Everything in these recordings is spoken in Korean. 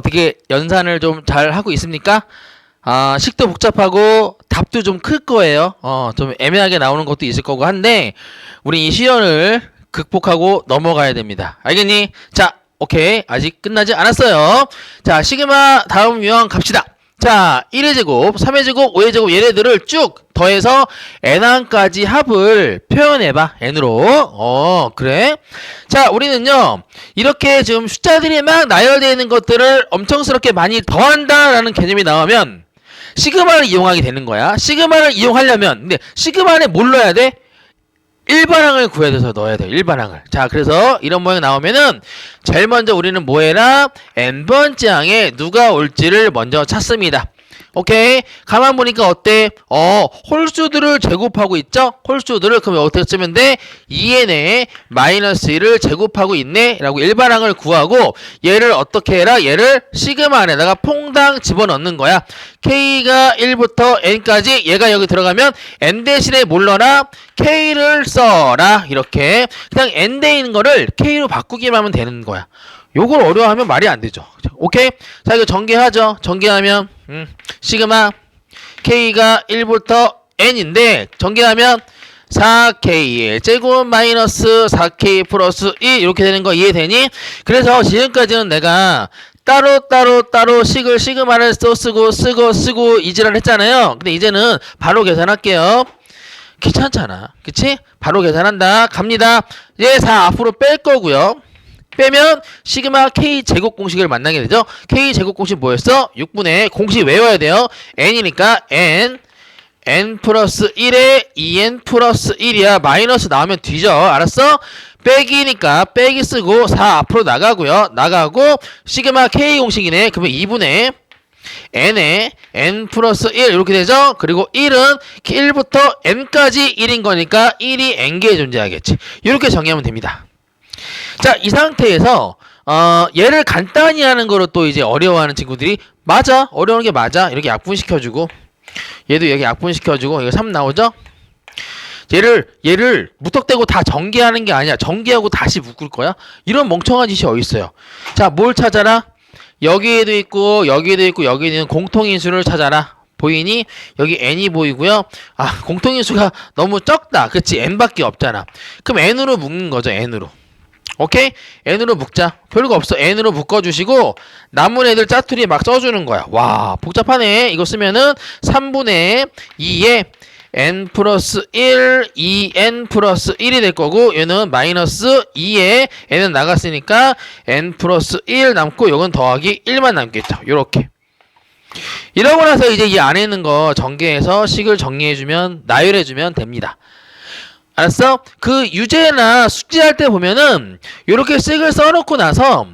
어떻게 연산을 좀 잘 하고 있습니까? 아, 식도 복잡하고 답도 좀 클 거예요. 어, 좀 애매하게 나오는 것도 있을 거고 한데 우리 이 시연을 극복하고 넘어가야 됩니다. 알겠니? 자, 오케이. 아직 끝나지 않았어요. 자, 시그마 다음 유형 갑시다. 자, 1의 제곱, 3의 제곱, 5의 제곱 얘네들을 쭉 더해서 n1까지 합을 표현해봐. n으로. 어, 그래. 자, 우리는요, 이렇게 지금 숫자들이 막 나열되어 있는 것들을 엄청스럽게 많이 더한다라는 개념이 나오면 시그마를 이용하게 되는 거야. 시그마를 이용하려면, 근데 시그마 안에 뭘 넣어야 돼? 일반항을 구해야 돼서 넣어야 돼. 일반항을. 자, 그래서 이런 모양 나오면은 제일 먼저 우리는 뭐 해라? n번째 항에 누가 올지를 먼저 찾습니다. 오케이. 가만 보니까 어때? 어, 홀수들을 제곱하고 있죠? 홀수들을 그럼 어떻게 쓰면 돼? 2n에 마이너스 1을 제곱하고 있네? 라고 일반항을 구하고 얘를 어떻게 해라? 얘를 시그마 안에다가 퐁당 집어넣는 거야. k가 1부터 n까지 얘가 여기 들어가면 n 대신에 뭘 넣어라? k를 써라. 이렇게. 그냥 n 대 있는 거를 k로 바꾸기만 하면 되는 거야. 요걸 어려워하면 말이 안 되죠. 오케이? 자, 이거 전개하죠. 전개하면, 음, 시그마, k가 1부터 n인데, 전개하면 4k 제곱 마이너스 4k 플러스 1 이렇게 되는 거 이해되니? 그래서 지금까지는 내가 따로 따로 따로 식을 시그마를 써 쓰고 쓰고 쓰고 이지랄 했잖아요. 근데 이제는 바로 계산할게요. 귀찮잖아. 그치? 바로 계산한다. 갑니다. 얘 4 앞으로 뺄 거고요. 빼면 시그마 k 제곱 공식을 만나게 되죠. k 제곱 공식 뭐였어? 6분의 공식 외워야 돼요. n이니까 n n 플러스 1에 2n 플러스 1이야. 마이너스 나오면 뒤져. 알았어? 빼기니까 빼기 쓰고 4 앞으로 나가고요. 나가고 시그마 k 공식이네. 그러면 2분의 n에 n 플러스 1 이렇게 되죠. 그리고 1은 1부터 n까지 1인 거니까 1이 n개에 존재하겠지. 이렇게 정의하면 됩니다. 자, 이 상태에서 어, 얘를 간단히 하는 거로 또 이제 어려워하는 친구들이 맞아. 어려운 게 맞아. 이렇게 약분시켜 주고 얘도 여기 약분시켜 주고 이거 3 나오죠? 얘를 얘를 무턱대고 다 전개하는 게 아니야. 전개하고 다시 묶을 거야. 이런 멍청한 짓이 어디 있어요? 자, 뭘 찾아라? 여기에도 있고 여기에도 있고 여기에 있는 공통인수를 찾아라. 보이니? 여기 n이 보이고요. 아, 공통인수가 너무 적다. 그치? n밖에 없잖아. 그럼 n으로 묶는 거죠. n으로. 오케이? n으로 묶자. 별거 없어. n으로 묶어주시고 남은 애들 짜투리 막 써주는 거야. 와 복잡하네. 이거 쓰면은 3분의 2에 n 플러스 1, 2n 플러스 1이 될 거고 얘는 마이너스 2에 n은 나갔으니까 n 플러스 1 남고 이건 더하기 1만 남겠죠. 요렇게. 이러고 나서 이제 이 안에 있는 거 전개해서 식을 정리해주면 나열해주면 됩니다. 알았어? 그 유제나 숙제할 때 보면은 이렇게 식을 써놓고 나서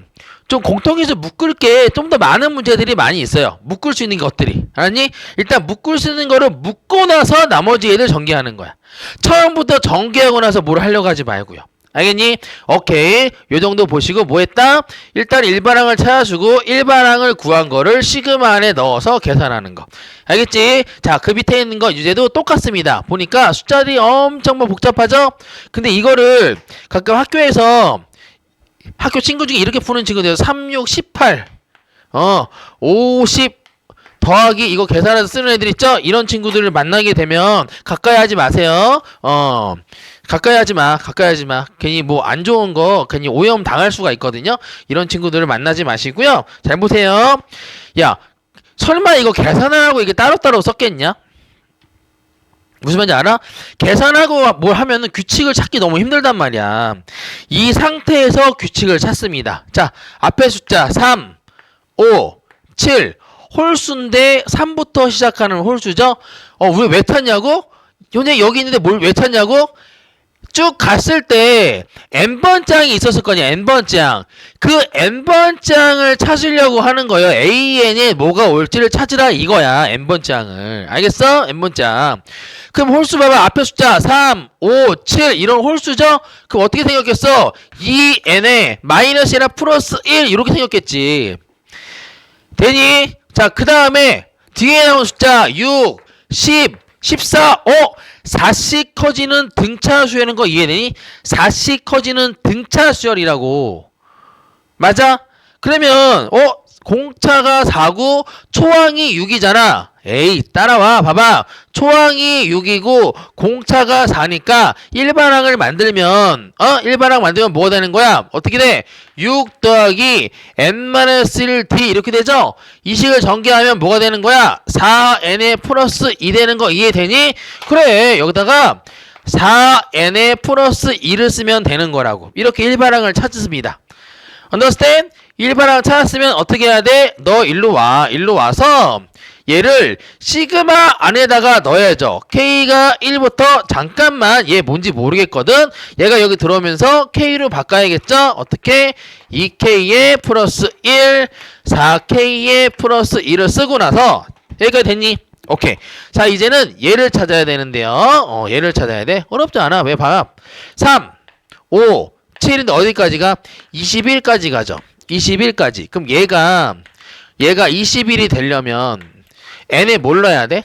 좀 공통에서 묶을 게 좀 더 많은 문제들이 많이 있어요. 묶을 수 있는 것들이. 알았니? 일단 묶을 수 있는 거를 묶고 나서 나머지 애들 전개하는 거야. 처음부터 전개하고 나서 뭘 하려고 하지 말고요. 알겠니? 오케이. 요 정도 보시고 뭐 했다? 일단 일반항을 찾아주고 일반항을 구한 거를 시그마 안에 넣어서 계산하는 거. 알겠지? 자, 그 밑에 있는 거 유제도 똑같습니다. 보니까 숫자들이 엄청 뭐 복잡하죠? 근데 이거를 가끔 학교에서 학교 친구 중에 이렇게 푸는 친구들 3, 6, 18 어, 50 더하기 이거 계산해서 쓰는 애들 있죠? 이런 친구들을 만나게 되면 가까이 하지 마세요. 어. 가까이 하지 마. 가까이 하지 마. 괜히 뭐 안 좋은 거 괜히 오염 당할 수가 있거든요. 이런 친구들을 만나지 마시고요. 잘 보세요. 야, 설마 이거 계산하고 이게 따로따로 썼겠냐? 무슨 말인지 알아? 계산하고 뭘 하면은 규칙을 찾기 너무 힘들단 말이야. 이 상태에서 규칙을 찾습니다. 자, 앞에 숫자 3, 5, 7. 홀수인데 3부터 시작하는 홀수죠? 어, 왜, 왜 찾냐고? 현재 여기 있는데 뭘왜 찾냐고? 쭉 갔을 때 n번장이 있었을 거냐 n번장 그 n번장을 찾으려고 하는 거예요 an에 뭐가 올지를 찾으라 이거야 n번장을 알겠어? n번장 그럼 홀수 봐봐 앞에 숫자 3, 5, 7 이런 홀수죠? 그럼 어떻게 생겼겠어? 2n에 마이너스 1나 플러스 1 이렇게 생겼겠지 되니? 자 그 다음에 뒤에 나온 숫자 6, 10, 14, 어? 4씩 커지는 등차 수열인 거 이해되니? 4씩 커지는 등차 수열이라고. 맞아? 그러면 어? 공차가 4고 초항이 6이잖아. 에이 따라와 봐봐. 초항이 6이고 공차가 4니까 일반항을 만들면 어? 일반항 만들면 뭐가 되는 거야? 어떻게 돼 6 더하기 n-1t 이렇게 되죠? 이 식을 전개하면 뭐가 되는 거야? 4n에 플러스 2 되는 거 이해되니? 그래 여기다가 4n에 플러스 2를 쓰면 되는 거라고. 이렇게 일반항을 찾습니다. Understand? 일반항 찾았으면 어떻게 해야 돼? 너 일로 와. 일로 와서 얘를 시그마 안에다가 넣어야죠. K가 1부터 잠깐만 얘 뭔지 모르겠거든. 얘가 여기 들어오면서 K로 바꿔야겠죠? 어떻게? 2K에 플러스 1, 4K에 플러스 1을 쓰고 나서 여기까지 됐니? 오케이. 자, 이제는 얘를 찾아야 되는데요. 어, 얘를 찾아야 돼. 어렵지 않아. 왜 봐? 3, 5, 7인데 어디까지 가? 21까지 가죠. 21까지. 그럼 얘가 얘가 21이 되려면 n에 뭘 넣어야 돼?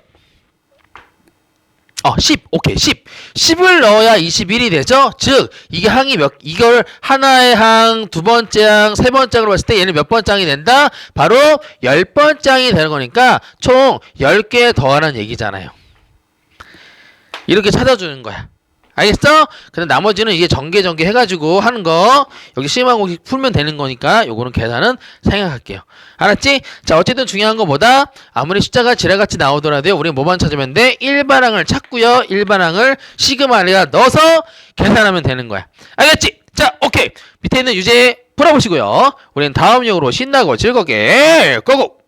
어, 10. 오케이. 10. 10을 넣어야 21이 되죠? 즉, 이게 항이 몇 이걸 하나의 항, 두 번째 항, 세 번째 항으로 봤을 때 얘는 몇 번 장이 된다? 바로 10번장이 되는 거니까 총 10개 더하는 얘기잖아요. 이렇게 찾아주는 거야. 알겠어? 근데 나머지는 이게 전개 전개 해가지고 하는 거 여기 심하고 풀면 되는 거니까 요거는 계산은 생각할게요. 알았지? 자 어쨌든 중요한 거 뭐다? 아무리 숫자가 지뢰같이 나오더라도 우리 뭐만 찾으면 돼? 일반항을 찾고요. 일반항을 시그마 안에다 넣어서 계산하면 되는 거야. 알겠지? 자 오케이 밑에 있는 유제 풀어보시고요. 우리는 다음 역으로 신나고 즐겁게 고고!